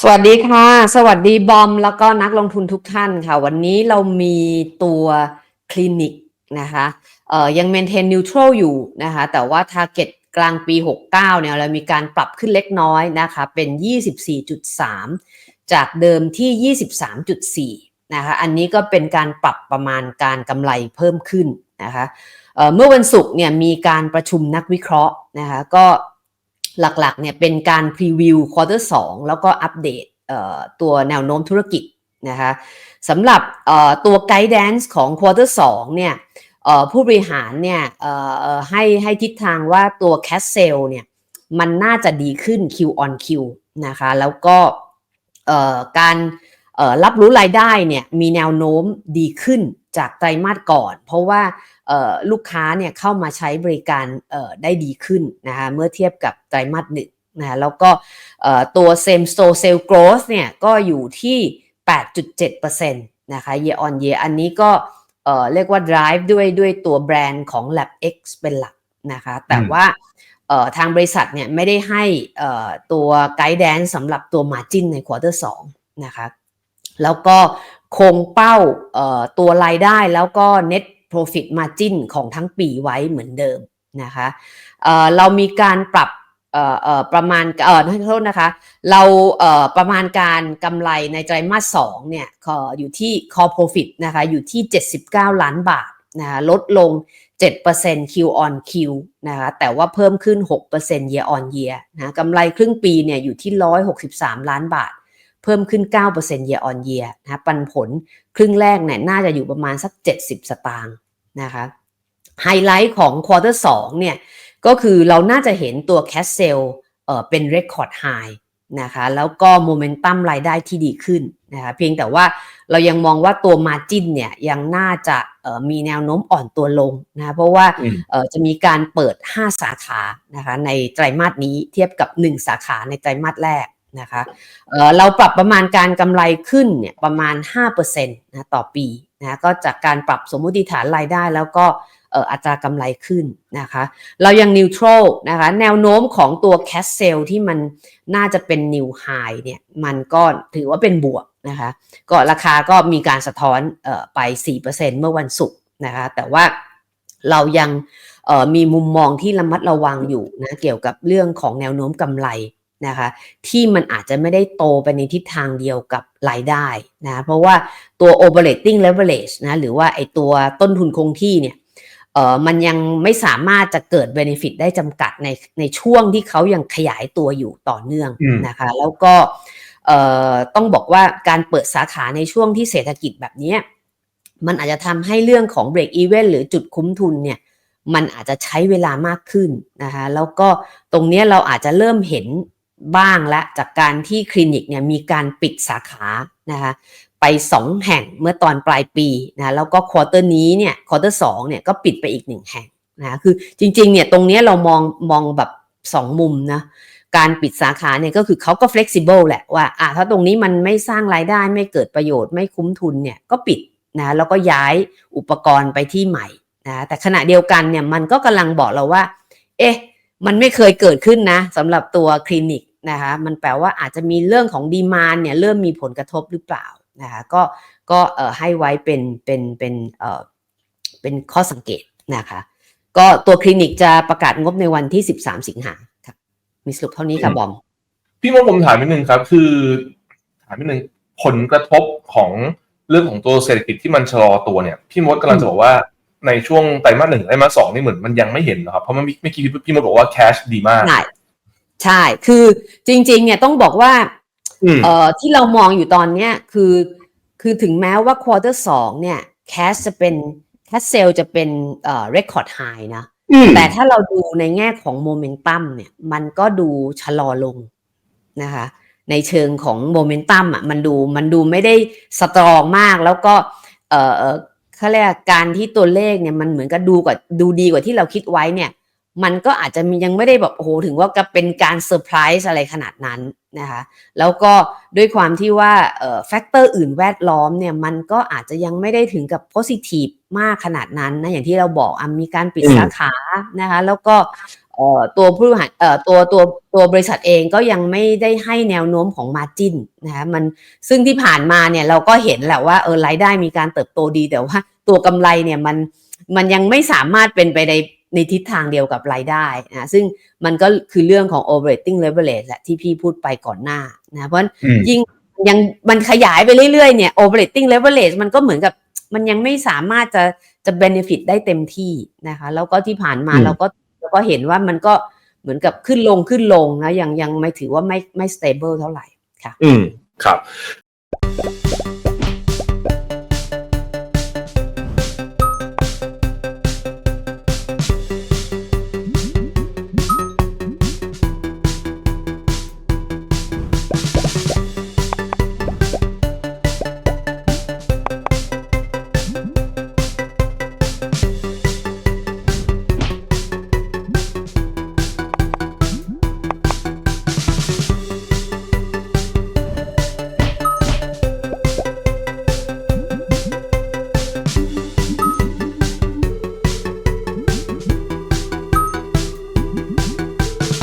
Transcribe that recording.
สวัสดีค่ะ สวัสดีบอมแล้วก็นักลงทุนทุกท่านค่ะ วันนี้เรามีตัวคลินิกนะคะเอ่อยัง maintain neutral อยู่นะคะแต่ว่า target กลางปี 69เนี่ยเรามีการปรับขึ้นเล็กน้อยนะคะเป็น 24.3 จากเดิมที่ 23.4นะคะอันนี้ก็เป็นการปรับประมาณการกำไรเพิ่มขึ้นนะคะเเมื่อวันศุกร์เนี่ยมีการประชุมนักวิเคราะห์นะคะก็ หลักๆเนี่ยเป็นการพรีวิวควอเตอร์สแล้วก็อัปเดตตัวแนวโน้มธุรกิจนะคะสำหรับตัวไกด์แดนซ์ของควอเตอร์สเนี่ยผู้บริหารเนี่ยให้ให้ทิศทางว่าตัวแคสเซลเนี่ยมันน่าจะดีขึ้น Q on Q นะคะแล้วก็การรับรู้รายได้เนี่ยมีแนวโน้มดีขึ้น จากไตรมาสก่อน เพราะว่าลูกค้าเนี่ยเข้ามาใช้บริการได้ดีขึ้นนะคะเมื่อเทียบกับไตรมาสหนึ่งนะแล้วก็ตัว same store sale growth เนี่ยก็อยู่ที่ 8.7%นะคะ year on year อันนี้ก็เรียกว่า drive ด้วยด้วยตัวแบรนด์ของ Lab X เป็นหลักนะคะ แต่ว่าทางบริษัทเนี่ยไม่ได้ให้ตัวไกด์แดนสำหรับตัว margin ในควอเตอร์2นะคะแล้วก็ คงเป้าตัวรายได้แล้วก็ net profit margin ของทั้งปีไว้เหมือนเดิมนะคะเเรามีการปรับประมาณเออโทษนะคะ เราประมาณการกำไรในไตรมาส2เนี่ยอยู่ที่ core profit นะคะอยู่ที่ 79 ล้านบาทนะคะลดลง 7% Q on Q นะคะแต่ว่าเพิ่มขึ้น 6% year on year นะกำไรครึ่งปีเนี่ยอยู่ที่ 163 ล้านบาท เพิ่มขึ้น 9% year on year นะปันผลครึ่งแรกเนี่ยน่าจะอยู่ประมาณสัก 70 สตางค์นะคะไฮไลท์ของควอเตอร์สเนี่ยก็คือเราน่าจะเห็นตัวแคสเซลเอ่อเป็นเรคคอร์ดไฮนะคะแล้วก็โมเมนตัมรายได้ที่ดีขึ้นนะคะเพียงแต่ว่าเรายังมองว่าตัวมาจินเนี่ยยังน่าจะมีแนวโน้มอ่อนตัวลงนะเพราะว่าจะมีการเปิด 5 สาขานะคะในไตรมาสนี้เทียบกับ 1 สาขาในไตรมาสแรก นะคะเเราปรับประมาณการกำไรขึ้นเนี่ยประมาณ 5%นะต่อปีนะก็จากการปรับสมมุติฐานรายได้แล้วก็อัตรากำไรขึ้นนะคะ เรายังนิวทรัลนะคะแนวโน้มของตัวแคสเซลที่มันน่าจะเป็นนิวไฮเนี่ยมันก็ถือว่าเป็นบวกนะคะก็ราคาก็มีการสะท้อนออไป 4%เมื่อวันศุกร์นะคะแต่ว่าเรายังมีมุมมองที่ระมัดระวังอยู่นะเกี่ยวกับเรื่องของแนวโน้มกำไร นะคะที่มันอาจจะไม่ได้โตไปในทิศทางเดียวกับรายได้นะเพราะว่าตัว operating leverage นะหรือว่าไอตัวต้นทุนคงที่เนี่ยเอ่อมันยังไม่สามารถจะเกิด benefit ได้จำกัดในในช่วงที่เขายังขยายตัวอยู่ต่อเนื่องนะคะแล้วก็เอ่อต้องบอกว่าการเปิดสาขาในช่วงที่เศรษฐกิจแบบนี้มันอาจจะทำให้เรื่องของ break even หรือจุดคุ้มทุนเนี่ยมันอาจจะใช้เวลามากขึ้นนะคะแล้วก็ตรงนี้เราอาจจะเริ่มเห็น บ้างและจากการที่คลินิกเนี่ยมีการปิดสาขานะคะไป 2 แห่งเมื่อตอนปลายปีนะแล้วก็ควอเตอร์นี้เนี่ยควอเตอร์สเนี่ยก็ปิดไปอีก 1 แห่งนะคือจริงๆเนี่ยตรงนี้เรามองมองแบบ 2 มุมนะการปิดสาขาเนี่ยก็คือเขาก็ flexible แหละว่าอะถ้าตรงนี้มันไม่สร้างรายได้ไม่เกิดประโยชน์ไม่คุ้มทุนเนี่ยก็ปิดนะแล้วก็ย้ายอุปกรณ์ไปที่ใหม่นะแต่ขณะเดียวกันเนี่ยมันก็กำลังบอกเราว่า เอ๊ะ มันไม่เคยเกิดขึ้นนะสำหรับตัวคลินิกนะคะมันแปลว่าอาจจะมีเรื่องของดีมานเนี่ยเริ่มมีผลกระทบหรือเปล่านะคะก็ก็เอ่อให้ไว้เป็นเป็นเป็นเอ่อเป็นข้อสังเกตนะคะก็ตัวคลินิกจะประกาศงบในวันที่ 13 สิงหาครับมีสรุปเท่านี้ครับบอม พี่มดผมถามนิดนึงครับ คือถามนิดนึงผลกระทบของเรื่องของตัวเศรษฐกิจที่มันชะลอตัวเนี่ย พี่มดกำลังจะบอกว่า ในช่วงไตรมาสหนึ่งไตรมาสสองนี่เหมือนมันยังไม่เห็นนะครับ เพราะมันไม่อกี้พี่มดบอกว่าแคชดีมากใช่ คือจริง ๆ เนี่ยต้องบอกว่าเอ่อที่เรามองอยู่ตอนเนี้ยคือ คือถึงแม้ว่าควอเตอร์สองเนี่ยแคสจะเป็นแคสเซลจะเป็นเอ่อเรคคอร์ดไฮนะ แต่ถ้าเราดูในแง่ของโมเมนตัมเนี่ย มันก็ดูชะลอลงนะคะ ในเชิงของโมเมนตัมอะมันดูมันดูไม่ได้สตรองมากแล้วก็เอ่อ เขาเรียกการที่ตัวเลขเนี่ยมันเหมือนกับดูกว่าดูดีกว่าที่เราคิดไว้เนี่ย มันก็อาจจะยังไม่ได้แบบโอ้โหถึงว่าจะเป็นการเซอร์ไพรส์อะไรขนาดนั้นนะคะแล้วก็ด้วยความที่ว่าเอ่อแฟกเตอร์อื่นแวดล้อมเนี่ยมันก็อาจจะยังไม่ได้ถึงกับโพซิทีฟมากขนาดนั้นนะอย่างที่เราบอกอะมีการปิดสาขานะคะแล้วก็ เอ่อตัวผู้บริหารเอ่อตัวตัวตัวบริษัทเองก็ยังไม่ได้ให้แนวโน้มของ Margin นะคะมันซึ่งที่ผ่านมาเนี่ยเราก็เห็นแหละว่าเออรายได้มีการเติบโตดีแต่ว่าตัวกำไรเนี่ยมันมันยังไม่สามารถเป็นไปในในทิศทางเดียวกับรายได้นะซึ่งมันก็คือเรื่องของ operating leverage แหละที่พี่พูดไปก่อนหน้านะเพราะฉะนั้นอืมยิ่งยังมันขยายไปเรื่อยๆเนี่ย operating leverage มันก็เหมือนกับมันยังไม่สามารถจะจะ benefit ได้เต็มที่นะคะ แล้วก็ที่ผ่านมาอืมเราก็เรา ก็เห็นว่ามันก็เหมือนกับขึ้นลงขึ้นลงนะยังยังไม่ถือว่าไม่ไม่สเตเบิลเท่าไหร่ค่ะ อืมครับ